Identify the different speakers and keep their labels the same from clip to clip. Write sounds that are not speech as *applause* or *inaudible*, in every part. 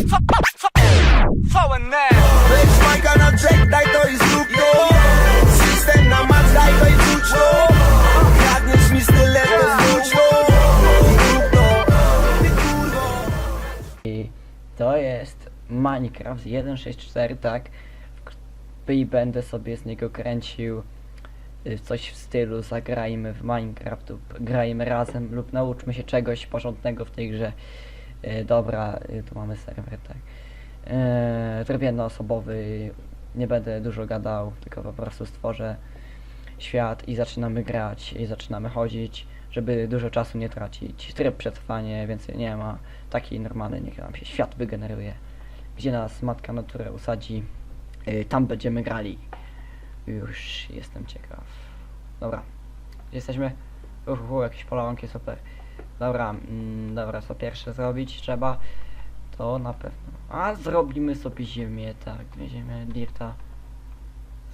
Speaker 1: To i to
Speaker 2: jest Minecraft 1.6.4, tak? I będę sobie z niego kręcił y, coś w stylu zagrajmy w Minecraft lub grajmy razem lub nauczmy się czegoś porządnego w tej grze. Y, Dobra, y, tu mamy serwer, tak. Yy, tryb jednoosobowy, nie będę dużo gadał, tylko po prostu stworzę świat i zaczynamy grać i zaczynamy chodzić, żeby dużo czasu nie tracić. Tryb przetrwanie więcej nie ma. Taki normalny, niech nam się świat wygeneruje. Gdzie nas matka natura usadzi, tam będziemy grali. Już jestem ciekaw. Dobra, jesteśmy? Uhu, jakieś polonki, super. Dobra, mm, dobra, co pierwsze zrobić trzeba, to na pewno. A zrobimy sobie ziemię, tak, weźmiemy dirta,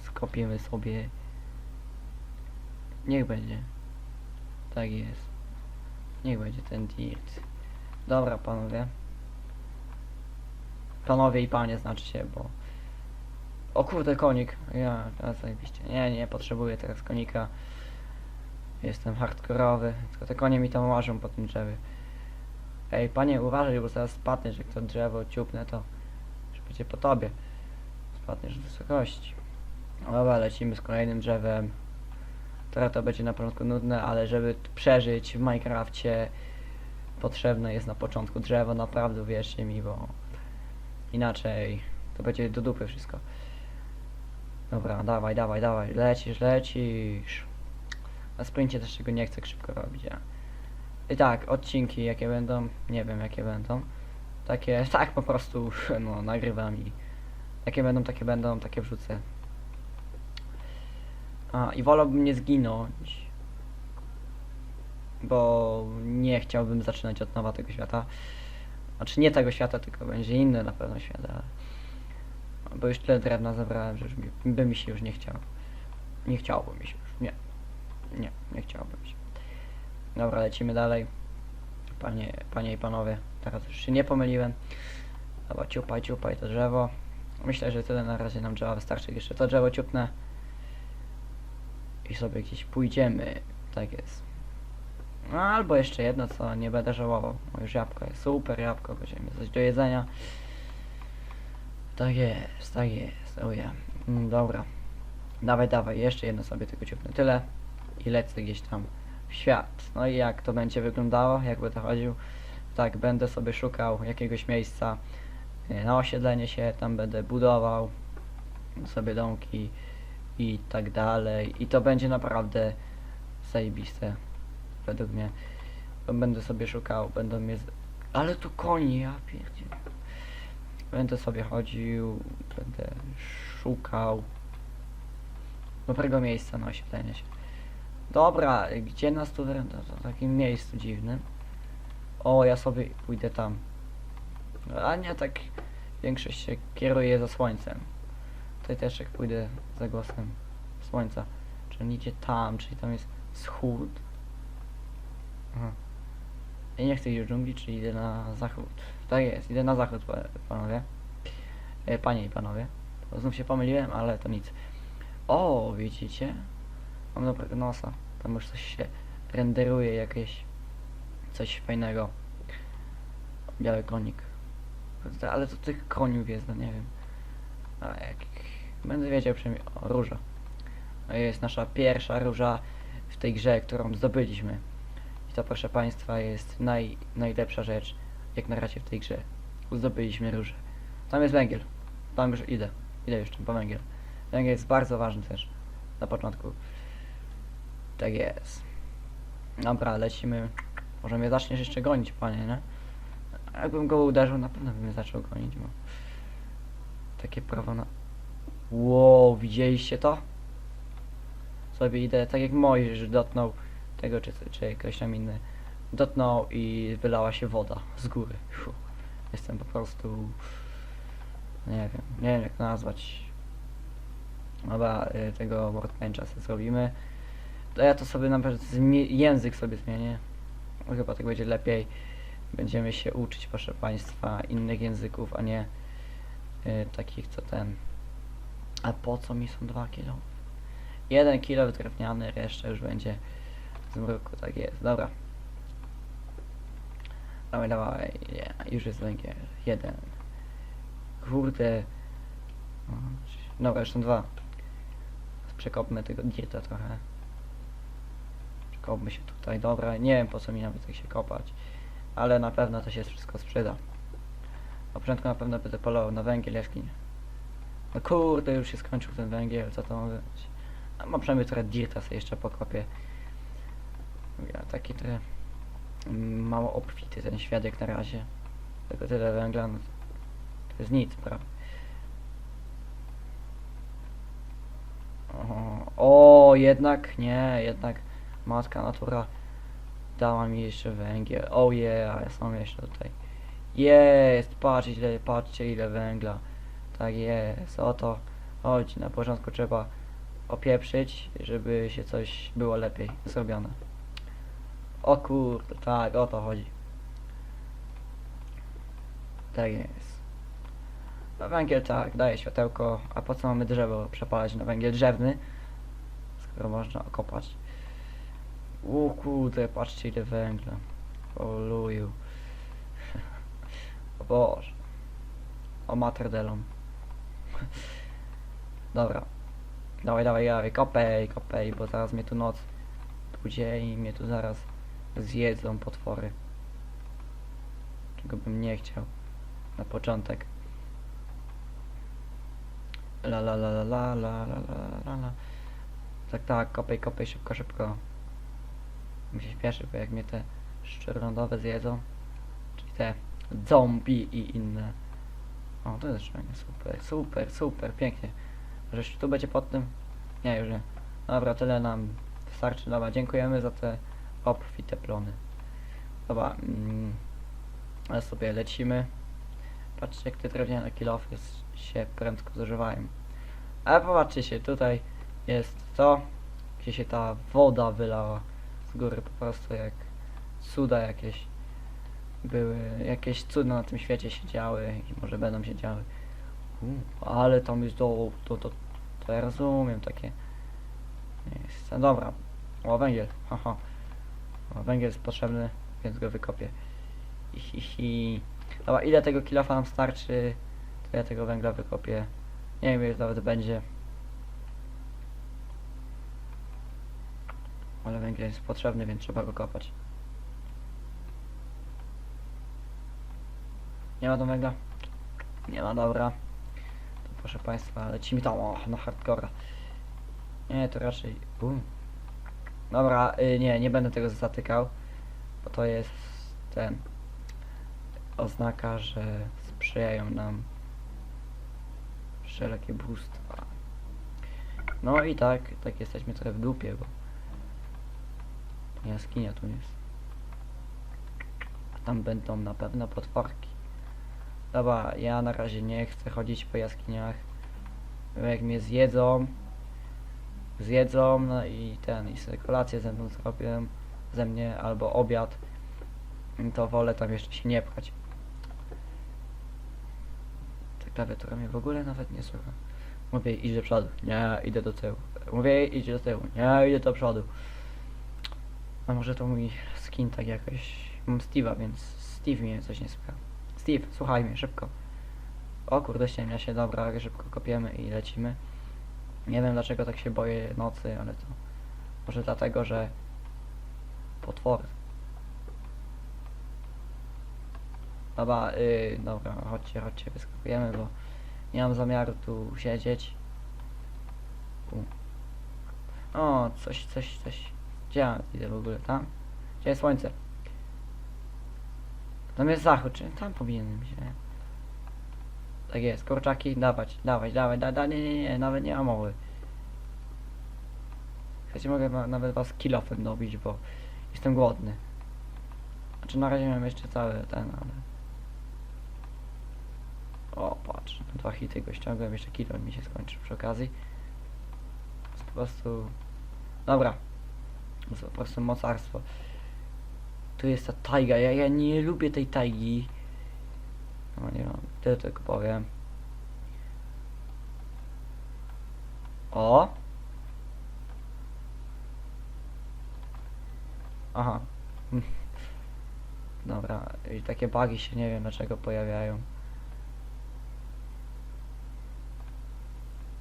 Speaker 2: skopiemy sobie. Niech będzie. Tak jest. Niech będzie ten dirt. Dobra, panowie. Panowie i panie znaczy się, bo... O kurde, konik. Ja, zajebiście. Nie, nie, potrzebuję teraz konika. Jestem hardkorowy, tylko te konie mi tam łażą po tym drzewie. Ej, panie, uważaj, bo zaraz spadniesz, jak to drzewo ciupnę, to już będzie po tobie. Spadniesz z wysokości. Dobra, lecimy z kolejnym drzewem. Teraz to będzie na początku nudne, ale żeby przeżyć w Minecrafcie potrzebne jest na początku drzewo, naprawdę wierzcie mi, bo inaczej to będzie do dupy wszystko. Dobra, dawaj, dawaj, dawaj, lecisz, lecisz. Na sprincie też tego nie chcę szybko robić, ja. I tak, odcinki jakie będą, nie wiem jakie będą. Takie, *laughs* tak po prostu, *laughs* no, nagrywam i jakie będą, takie będą, takie wrzucę. A, i wolałbym nie zginąć. Bo nie chciałbym zaczynać od nowa tego świata. Znaczy nie tego świata, tylko będzie inny na pewno świat, ale... Bo już tyle drewna zebrałem, że już mi, by mi się już nie chciało. Nie chciałoby mi się już, nie. Nie, nie chciałbym się. Dobra, lecimy dalej. Panie, panie i panowie, teraz już się nie pomyliłem. Dobra, ciupaj, ciupaj to drzewo. Myślę, że tyle na razie nam drzewa wystarczy. Jeszcze to drzewo ciupnę. I sobie gdzieś pójdziemy. Tak jest. No, albo jeszcze jedno, co nie będę żałował. O, już jabłko jest. Super jabłko, będziemy coś do jedzenia. Tak jest, tak jest. O ja. Mm, dobra. Dawaj, dawaj, jeszcze jedno sobie tylko ciupnę. Tyle. I lecę gdzieś tam w świat. No i jak to będzie wyglądało, jakby to chodził. Tak, będę sobie szukał jakiegoś miejsca e, na osiedlenie się, tam będę budował sobie domki i tak dalej. I to będzie naprawdę zajebiste, według mnie. Będę sobie szukał, będą mnie... Z... Ale tu koni, ja. Będę sobie chodził, będę szukał dobrego miejsca na osiedlenie się. Dobra, gdzie nas tu... To, w takim miejscu dziwnym. O, ja sobie pójdę tam. A nie, tak większość się kieruje za słońcem. Tutaj też jak pójdę za głosem słońca. Czy on idzie tam, czyli tam jest wschód. Aha. Ja nie chcę iść do dżungli, czyli idę na zachód. Tak jest, idę na zachód, pa- panowie. E, panie i panowie. Znów się pomyliłem, ale to nic. O, widzicie? Mam dobrego nosa. Tam już coś się renderuje, jakieś coś fajnego. Biały konik. Ale to tych koniów jest, no nie wiem. A jak będę wiedział przynajmniej o róża. Jest nasza pierwsza róża w tej grze, którą zdobyliśmy. I to proszę Państwa jest naj, najlepsza rzecz jak na razie w tej grze. Zdobyliśmy różę. Tam jest węgiel. Tam już idę. Idę już tam po węgiel. Węgiel jest bardzo ważny też. Na początku. Tak jest. Dobra, lecimy. Może mnie zaczniesz jeszcze gonić, panie, nie? Jakbym go uderzył, na pewno bym mnie zaczął gonić, bo... Takie prawo na... Wow, widzieliście to? Sobie idę, tak jak Mojżesz dotknął tego, czy, czy ktoś tam inny. Dotknął i wylała się woda z góry. Fuh. Jestem po prostu... Nie wiem, nie wiem jak nazwać. Dobra, y, tego workbencha sobie zrobimy. To ja to sobie na przykład język sobie zmienię. Chyba tak będzie lepiej. Będziemy się uczyć, proszę Państwa, innych języków, a nie y, takich co ten. A po co mi są dwa kilo? Jeden kilo drewniany, reszta już będzie z mroku, tak jest, dobra. Dawaj, dawaj, nie, już jest węgiel, jeden. Kurde. Dobra, jeszcze dwa. Przekopmy tego dirta trochę. Przekopmy się tutaj, dobra, nie wiem po co mi nawet tak się kopać. Ale na pewno to się wszystko sprzyda. Na początku na pewno będę polował na węgiel jaskini. No kurde, już się skończył ten węgiel, co to ma być? A mam przynajmniej trochę dirta sobie jeszcze pokopię. Ja taki trochę mm, mało obfity ten świadek na razie. Tylko tyle węgla, no, to jest nic, prawda? O, jednak nie, jednak matka natura dała mi jeszcze węgiel. O je, yeah, są jeszcze tutaj. Jest, patrz ile, patrzcie ile węgla. Tak jest, oto. Chodź, na początku trzeba opieprzyć, żeby się coś było lepiej zrobione. O kurde, tak, o to chodzi. Tak jest. No węgiel tak, daje światełko, a po co mamy drzewo przepalać na węgiel drzewny, skoro można okopać. U kurde, patrzcie ile węgla. Oluju. *laughs* o Boże. O materdelon. Dobra. Dawaj, dawaj, dawaj, kopej, kopej, bo zaraz mnie tu noc pójdzie i mnie tu zaraz zjedzą potwory. Czego bym nie chciał. Na początek. La la la la la la la la la Tak, tak, kopej, kopej, szybko, szybko. Mi się śpieszy, bo jak mnie te szczerlądowe zjedzą, czyli te zombie i inne. O, to jest fajnie, super, super, super, pięknie. Żeś tu będzie pod tym? Nie, już nie. Dobra, tyle nam wystarczy. Dobra, dziękujemy za te obfite plony. Dobra, mm, ale sobie lecimy. Patrzcie, jak te drewniane kilofy się prędko zużywają. Ale popatrzcie się, tutaj jest to, gdzie się ta woda wylała z góry, po prostu jak cuda jakieś były, jakieś cuda na tym świecie się działy i może będą się działy. Ale tam jest do, to, to, to ja rozumiem takie miejsce. Dobra, o węgiel, haha. Węgiel jest potrzebny, więc go wykopię. Hi, hi, hi. Dobra, ile tego kilofa nam starczy, to ja tego węgla wykopię. Nie wiem, ile nawet będzie. Ale węgiel jest potrzebny, więc trzeba go kopać. Nie ma do węgla? Nie ma, dobra. To proszę Państwa, lecimy tam o, na hardcore. Nie, to raczej... Dobra, y, nie, nie będę tego zatykał, bo to jest ten... Oznaka, że sprzyjają nam wszelakie bóstwa. No i tak, tak jesteśmy trochę w dupie, bo jaskinia tu jest. A tam będą na pewno potworki. Dobra, ja na razie nie chcę chodzić po jaskiniach. Jak mnie zjedzą, zjedzą, no i ten, i sobie kolację ze mną zrobią, ze mnie, albo obiad, to wolę tam jeszcze się nie pchać. Ta klawiatura mnie w ogóle nawet nie słucha. Mówię, idź do przodu. Nie, idę do tyłu. Mówię, idź do tyłu. Nie, idę do przodu. A może to mój skin tak jakoś... Mam Steve'a, więc Steve mnie coś nie słucha. Steve, słuchaj mnie, szybko. O kurde, ściemnia się, dobra, szybko kopiemy i lecimy. Nie wiem dlaczego tak się boję nocy, ale to... Może dlatego, że... Potwory. Dobra, yy, dobra, chodźcie, chodźcie, wyskakujemy, bo nie mam zamiaru tu siedzieć. U. O, coś, coś, coś. Gdzie ja idę w ogóle? Tam? Gdzie jest słońce? Tam jest zachód, czy tam powinienem się. Tak jest, kurczaki, dawać, dawać, dawać, da, da, nie, nie, nie, nawet nie ma mowy. Chcecie, mogę wa- nawet was kilofem dobić, bo jestem głodny. Znaczy na razie mam jeszcze cały ten, ale... O, patrz, dwa hity go ściągłem, jeszcze kilo mi się skończy przy okazji. Po prostu... Dobra. To jest po prostu mocarstwo. Tu jest ta tajga, ja, ja nie lubię tej tajgi. No nie wiem, tyle tylko powiem. O! Aha. *laughs* Dobra, i takie bugi się nie wiem dlaczego pojawiają.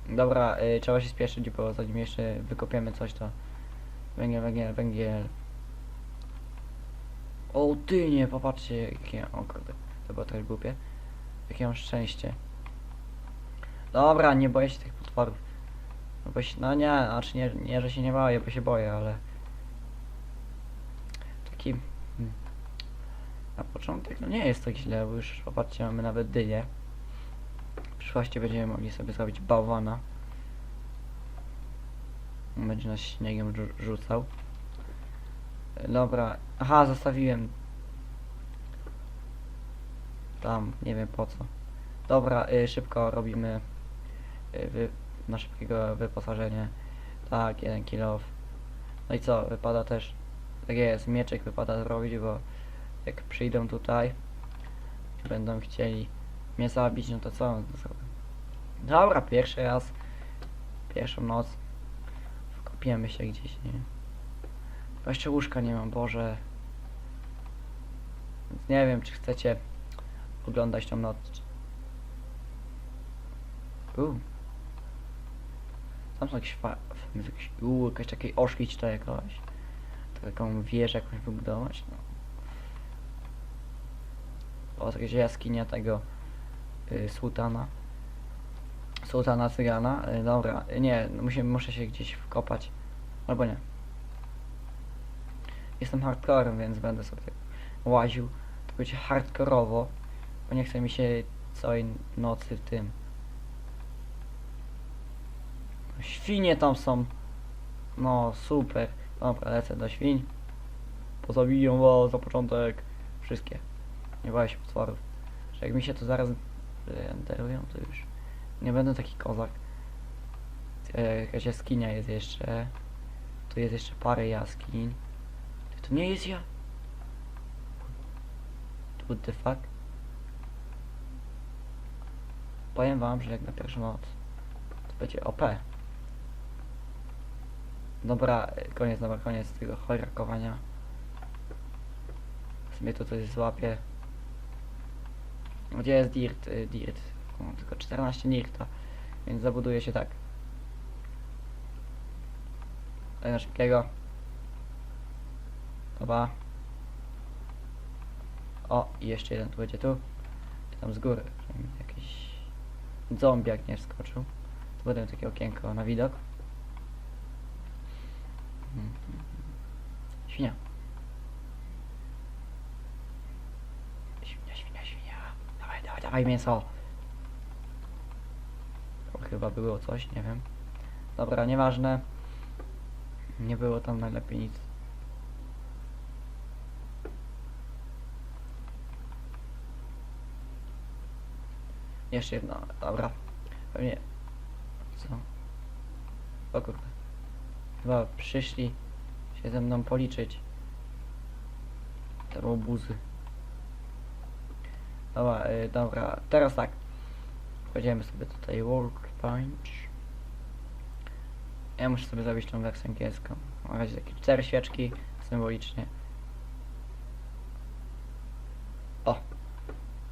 Speaker 2: Dobra, y, trzeba się spieszyć, bo zanim jeszcze wykopiemy coś to węgiel, węgiel, węgiel. O ty nie, popatrzcie jakie, o kurde, to było trochę głupie. Jakie mam szczęście. Dobra, nie boję się tych potworów. No, bo się, no nie, znaczy nie, nie, że się nie boję, bo się boję, ale... Taki... hmm, Na początek, no nie jest tak źle, bo już popatrzcie, mamy nawet dynię. W przyszłości będziemy mogli sobie zrobić bałwana. Będzie nas śniegiem rzu- rzucał. Dobra, aha, zostawiłem. Tam, nie wiem po co. Dobra, y, szybko robimy y, wy, na szybkiego wyposażenie. Tak, jeden kilo. No i co, wypada też, tak jest, mieczek wypada zrobić, bo jak przyjdą tutaj będą chcieli mnie zabić, no to co zrobię? Dobra, pierwszy raz, pierwszą noc, wkopiemy się gdzieś, nie? Jeszcze łóżka nie mam, Boże. Więc nie wiem, czy chcecie oglądać tą noc. Uuu. Tam są jakieś fa... jakieś, uu, jakaś takiej oszkić to jakoś. Taką wieżę jakąś wybudować, no. O, to jakaś jaskinia tego y, sułtana. Sułtana cygana. Y, dobra, y, nie, no muszę, muszę się gdzieś wkopać. Albo nie. Jestem hardcorem, więc będę sobie tak łaził. To będzie hardkorowo, bo nie chce mi się całej nocy w tym. Świnie tam są. No, super. Dobra, lecę do świń. Pozabiję was za początek. Wszystkie. Nie boję się potworów. Że jak mi się to zaraz renderują, to już nie będę taki kozak. E, jakaś jaskinia jest jeszcze. Tu jest jeszcze parę jaskiń. To nie jest ja. What the fuck? Powiem wam, że jak na pierwszą noc to będzie OP. Dobra, koniec, dobra, koniec tego chojrakowania. Sobie to coś złapię. Gdzie jest dirt? Y, dirt. Tylko 14 dirta. Więc zabuduje się tak. Daj szybkiego. Dobra. O, i jeszcze jeden tu będzie tu. Tam z góry. Jakiś zombiak nie wskoczył. Tu będę takie okienko na widok. Mhm. Świnia. Świnia, świnia, świnia. Dawaj, dawaj, dawaj mięso. O, chyba było coś, nie wiem. Dobra, nieważne. Nie było tam najlepiej nic. Jeszcze jedno, dobra. Pewnie. Co? O kurde. Chyba przyszli się ze mną policzyć. Te obuzy. Dobra, y, dobra, teraz tak. Kładziemy sobie tutaj workbench. Ja muszę sobie zrobić tą wersję angielską. Na razie takie cztery świeczki, symbolicznie. O!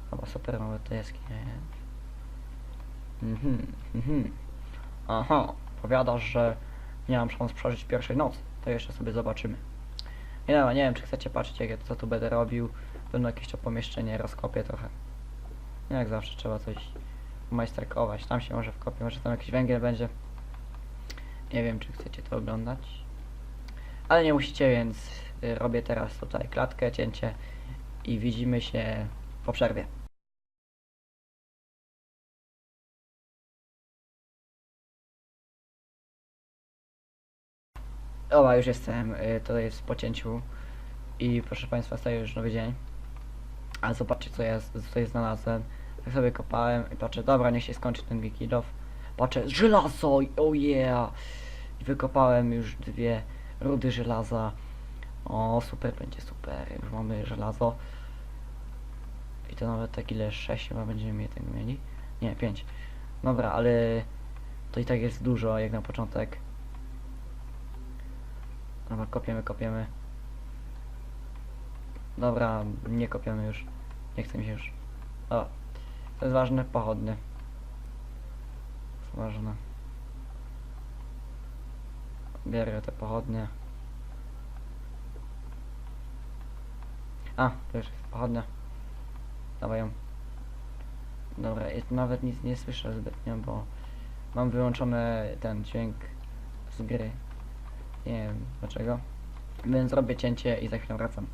Speaker 2: Chyba super mamy te jaskinie. Mhm, mhm. Aha, powiadasz, że nie mam szans przeżyć pierwszej nocy. To jeszcze sobie zobaczymy. Nie wiem, nie wiem, czy chcecie patrzeć, jak ja co tu będę robił. Będę jakieś to pomieszczenie rozkopię trochę. Jak zawsze trzeba coś majsterkować. Tam się może wkopię, może tam jakiś węgiel będzie. Nie wiem, czy chcecie to oglądać. Ale nie musicie, więc y, robię teraz tutaj klatkę, cięcie i widzimy się po przerwie. Oła, już jestem, y, to jest po cięciu i proszę Państwa, staje już nowy dzień. A zobaczcie co ja tutaj znalazłem. Tak sobie kopałem i patrzę, dobra, niech się skończy ten wikilow. Patrzę, żelazo, oh yeah! I wykopałem już dwie rudy żelaza. O, super, będzie super. Już mamy żelazo. I to nawet tak ile? 6 chyba będziemy tego mieli? Nie, 5. Dobra, ale to i tak jest dużo jak na początek. Dobra, kopiemy, kopiemy. Dobra, nie kopiemy już. Nie chcę mi się już. O, to jest ważne, pochodnie. Ważne. Bierę te pochodnie. A, to już jest pochodnia. Dawaj ją. Dobra, jest, nawet nic nie słyszę zbytnio, bo mam wyłączony ten dźwięk z gry. Nie wiem dlaczego. Więc zrobię cięcie i za chwilę wracam.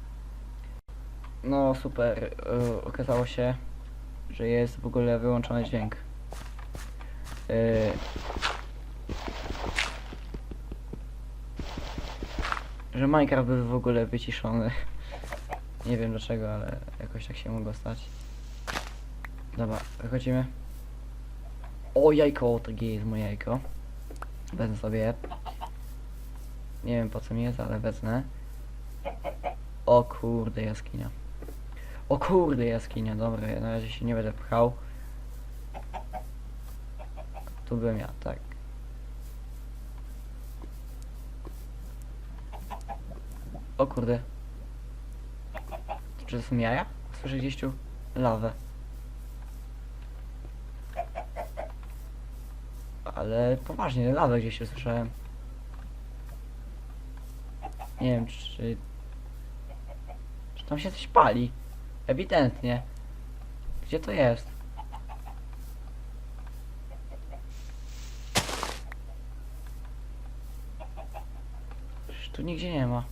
Speaker 2: No super, y, okazało się, że jest w ogóle wyłączony dźwięk. Y, że Minecraft był w ogóle wyciszony. *laughs* Nie wiem dlaczego, ale jakoś tak się mogło stać. Dobra, wychodzimy. O jajko, G jest moje jajko. Wezmę sobie. Nie wiem po co mi jest, ale wezmę. O kurde jaskinia. O kurde jaskinia, dobra, na razie się nie będę pchał. Tu bym ja, tak. O kurde. Czy to są jaja? Słyszę gdzieś tu lawę. Ale poważnie, lawę gdzieś tu słyszałem. Nie wiem, czy... Czy tam się coś pali? Ewidentnie. Gdzie to jest? Tu nigdzie nie ma.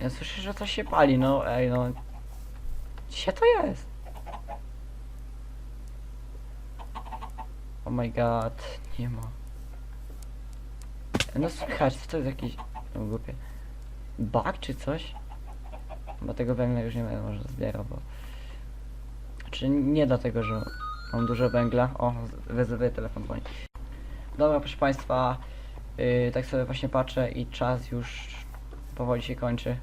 Speaker 2: Ja słyszę, że coś się pali, no ej, no. Gdzie to jest? Oh my god, nie ma. No słychać, co to jest jakiś... No głupie. Bug czy coś? Bo tego węgla już nie będę może zbierał, bo... Czy nie dlatego, że mam dużo węgla? O, wezwę telefon dzwoni. Dobra, proszę Państwa, yy, tak sobie właśnie patrzę i czas już powoli się kończy.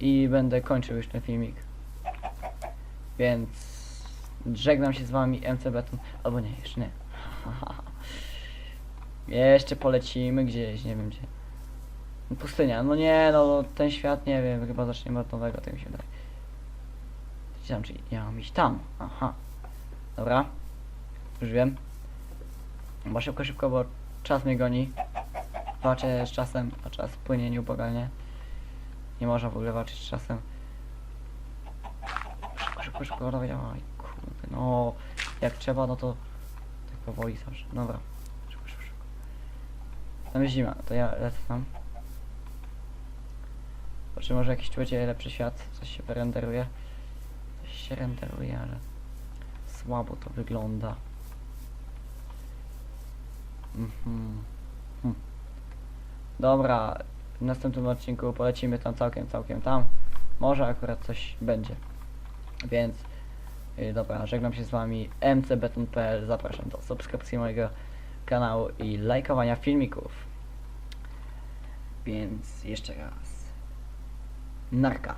Speaker 2: I będę kończył już ten filmik. Więc żegnam się z wami MC Beton. Albo nie, jeszcze nie. *laughs* jeszcze polecimy gdzieś, nie wiem gdzie. Pustynia, no nie, no ten świat nie wiem, chyba zaczniemy od nowego, tak mi się wydaje. Tam, czyli ja mam iść tam, aha. Dobra, już wiem. Bo szybko, szybko, bo czas mnie goni. Walczę z czasem, a czas płynie nieubłaganie. Nie można w ogóle walczyć z czasem. Szybko, szybko, szybko, dawaj, dawaj, kurde, no. Jak trzeba, no to tak powoli zawsze. Dobra, szybko, szybko, szybko. Tam jest zima, to ja lecę tam. Czy może jakiś będzie lepszy świat, coś się renderuje. Się renderuje, ale słabo to wygląda. Mhm. Hm. Dobra, w następnym odcinku polecimy tam całkiem, całkiem tam. Może akurat coś będzie. Więc yy, dobra, żegnam się z wami mcbeton.pl Zapraszam do subskrypcji mojego kanału i lajkowania filmików. Więc jeszcze raz. Narka.